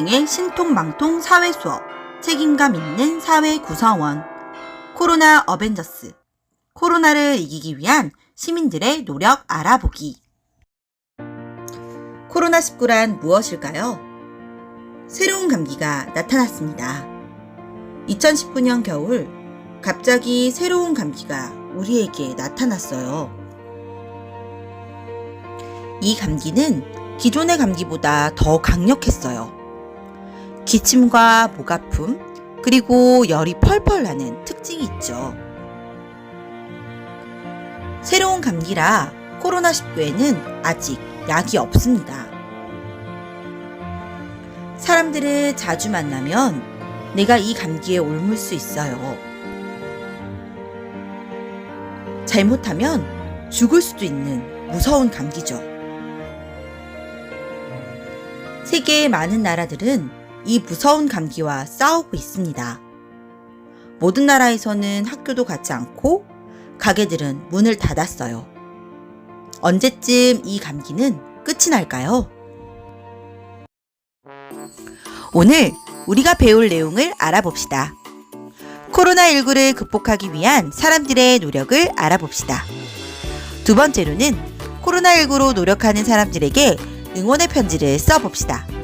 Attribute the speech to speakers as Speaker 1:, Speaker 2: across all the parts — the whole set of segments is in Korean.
Speaker 1: 최 선생의 신통망통 사회 수업, 책임감 있는 사회 구성원, 코로나 어벤져스, 코로나를 이기기 위한 시민들의 노력 알아보기. 코로나19란 무엇일까요? 새로운 감기가 나타났습니다. 2019년 겨울, 갑자기 새로운 감기가 우리에게 나타났어요. 이 감기는 기존의 감기보다 더 강력했어요. 기침과 목 아픔, 그리고 열이 펄펄 나는 특징이 있죠. 새로운 감기라 코로나19에는 아직 약이 없습니다. 사람들을 자주 만나면 내가 이 감기에 옮을 수 있어요. 잘못하면 죽을 수도 있는 무서운 감기죠. 세계의 많은 나라들은 이 무서운 감기와 싸우고 있습니다. 모든 나라에서는 학교도 갖지 않고 가게들은 문을 닫았어요. 언제쯤 이 감기는 끝이 날까요? 오늘 우리가 배울 내용을 알아봅시다. 코로나19를 극복하기 위한 사람들의 노력을 알아봅시다. 두 번째로는 코로나19로 노력하는 사람들에게 응원의 편지를 써봅시다.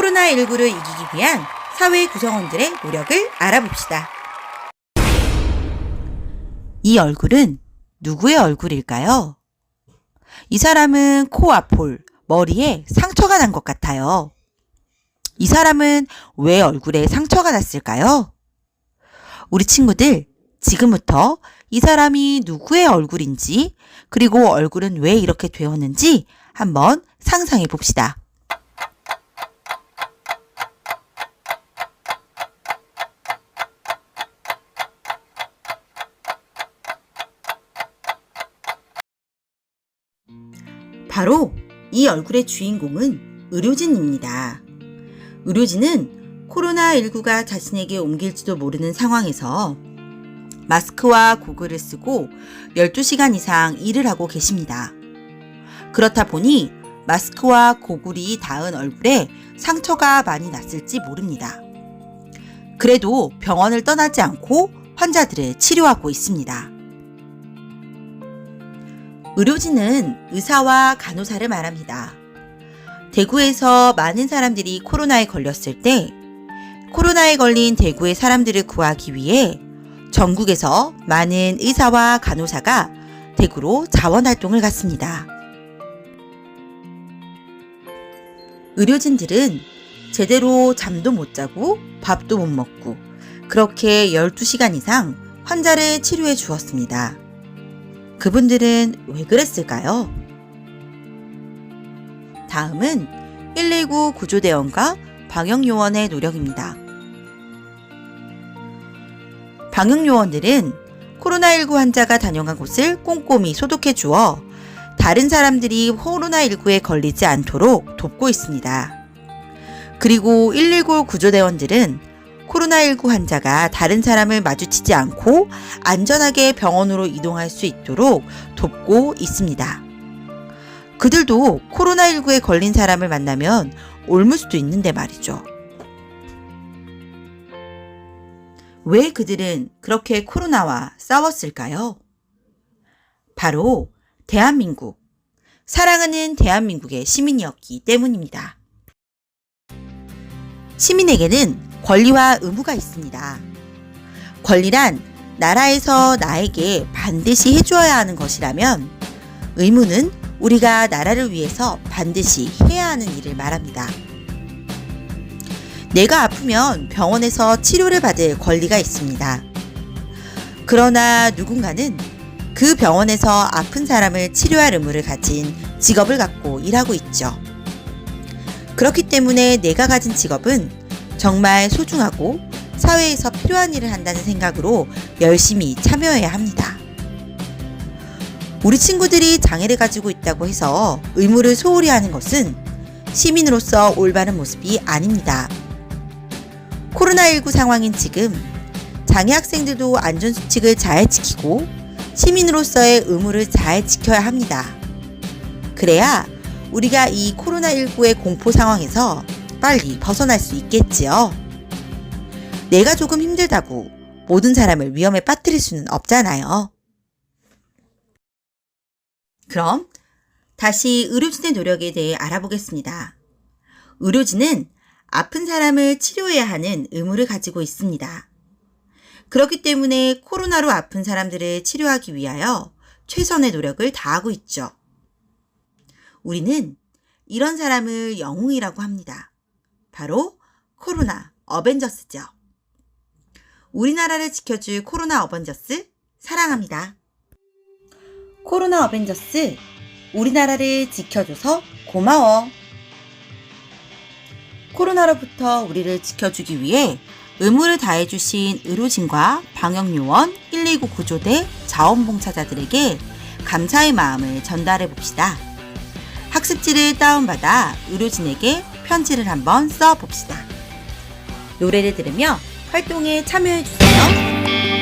Speaker 1: 코로나19를 이기기 위한 사회 구성원들의 노력을 알아봅시다. 이 얼굴은 누구의 얼굴일까요? 이 사람은 코와 볼, 머리에 상처가 난 것 같아요. 이 사람은 왜 얼굴에 상처가 났을까요? 우리 친구들, 지금부터 이 사람이 누구의 얼굴인지, 그리고 얼굴은 왜 이렇게 되었는지 한번 상상해 봅시다. 바로 이 얼굴의 주인공은 의료진입니다. 의료진은 코로나19가 자신에게 옮길지도 모르는 상황에서 마스크와 고글을 쓰고 12시간 이상 일을 하고 계십니다. 그렇다 보니 마스크와 고글이 닿은 얼굴에 상처가 많이 났을지 모릅니다. 그래도 병원을 떠나지 않고 환자들을 치료하고 있습니다. 의료진은 의사와 간호사를 말합니다. 대구에서 많은 사람들이 코로나에 걸렸을 때 코로나에 걸린 대구의 사람들을 구하기 위해 전국에서 많은 의사와 간호사가 대구로 자원활동을 갔습니다. 의료진들은 제대로 잠도 못 자고 밥도 못 먹고 그렇게 12시간 이상 환자를 치료해 주었습니다. 그분들은 왜 그랬을까요? 다음은 119 구조대원과 방역요원의 노력입니다. 방역요원들은 코로나19 환자가 다녀간 곳을 꼼꼼히 소독해 주어 다른 사람들이 코로나19에 걸리지 않도록 돕고 있습니다. 그리고 119 구조대원들은 코로나19 환자가 다른 사람을 마주치지 않고 안전하게 병원으로 이동할 수 있도록 돕고 있습니다. 그들도 코로나19에 걸린 사람을 만나면 옮을 수도 있는데 말이죠. 왜 그들은 그렇게 코로나와 싸웠을까요? 바로 대한민국, 사랑하는 대한민국의 시민이었기 때문입니다. 시민에게는 권리와 의무가 있습니다. 권리란 나라에서 나에게 반드시 해주어야 하는 것이라면 의무는 우리가 나라를 위해서 반드시 해야 하는 일을 말합니다. 내가 아프면 병원에서 치료를 받을 권리가 있습니다. 그러나 누군가는 그 병원에서 아픈 사람을 치료할 의무를 가진 직업을 갖고 일하고 있죠. 그렇기 때문에 내가 가진 직업은 정말 소중하고 사회에서 필요한 일을 한다는 생각으로 열심히 참여해야 합니다. 우리 친구들이 장애를 가지고 있다고 해서 의무를 소홀히 하는 것은 시민으로서 올바른 모습이 아닙니다. 코로나19 상황인 지금 장애 학생들도 안전수칙을 잘 지키고 시민으로서의 의무를 잘 지켜야 합니다. 그래야 우리가 이 코로나19의 공포 상황에서 빨리 벗어날 수 있겠지요. 내가 조금 힘들다고 모든 사람을 위험에 빠뜨릴 수는 없잖아요. 그럼 다시 의료진의 노력에 대해 알아보겠습니다. 의료진은 아픈 사람을 치료해야 하는 의무를 가지고 있습니다. 그렇기 때문에 코로나로 아픈 사람들을 치료하기 위하여 최선의 노력을 다하고 있죠. 우리는 이런 사람을 영웅이라고 합니다. 바로 코로나 어벤져스죠. 우리나라를 지켜줄 코로나 어벤져스 사랑합니다. 코로나 어벤져스 우리나라를 지켜줘서 고마워. 코로나로부터 우리를 지켜주기 위해 의무를 다해주신 의료진과 방역요원, 119 구조대, 자원봉사자들에게 감사의 마음을 전달해 봅시다. 학습지를 다운받아 의료진에게 편지를 한번 써봅시다. 노래를 들으며 활동에 참여해주세요.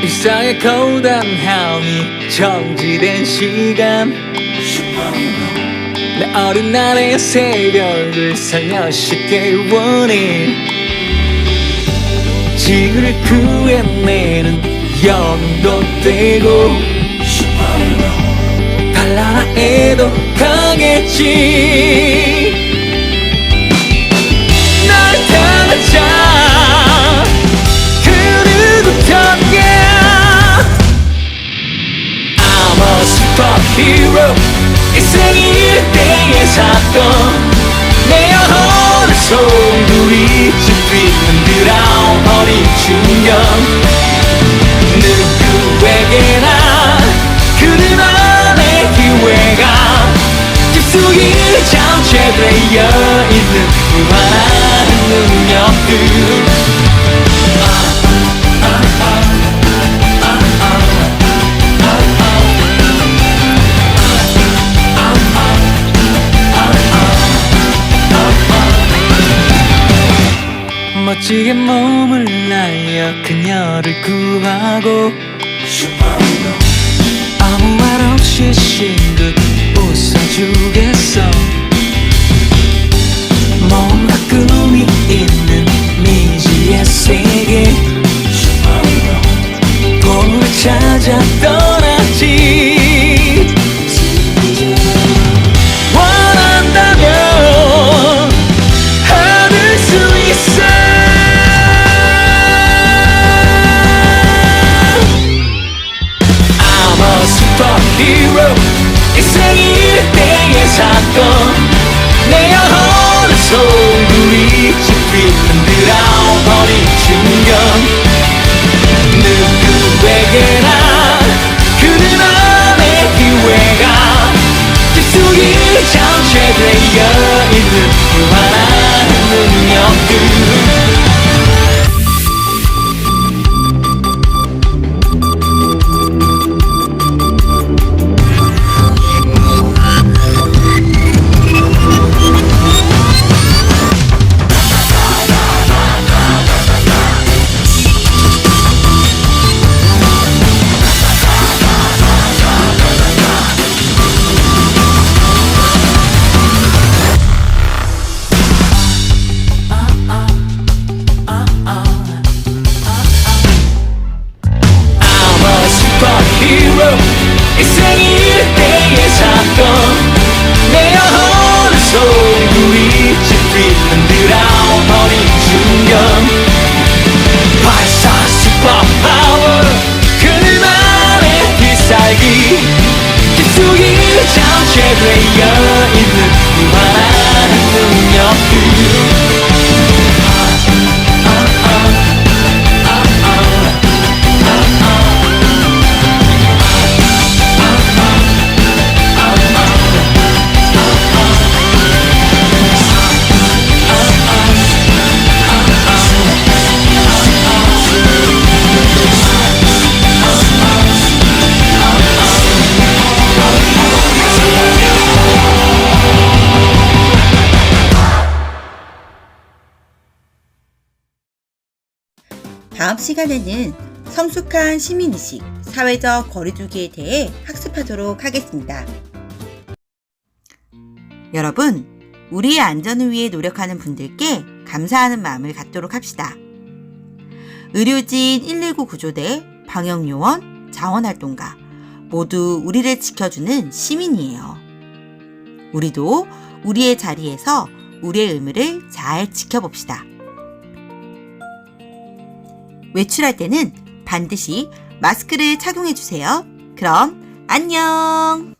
Speaker 2: 일상의 고단함이 정지된 시간 내 어린 날의 새벽을 살려시길 원해 지구를 구해내는 영웅도 되고 강했지 날 향하자. 그 누구던가 I'm a superhero. 일생이 일대의 사건 멋지게 몸을 날려 그녀를 구하고 아무 말 없이 싱긋 웃어주 필
Speaker 1: 다음 시간에는 성숙한 시민의식, 사회적 거리두기에 대해 학습하도록 하겠습니다. 여러분, 우리의 안전을 위해 노력하는 분들께 감사하는 마음을 갖도록 합시다. 의료진 119 구조대, 방역요원, 자원활동가 모두 우리를 지켜주는 시민이에요. 우리도 우리의 자리에서 우리의 의무를 잘 지켜봅시다. 외출할 때는 반드시 마스크를 착용해 주세요. 그럼 안녕!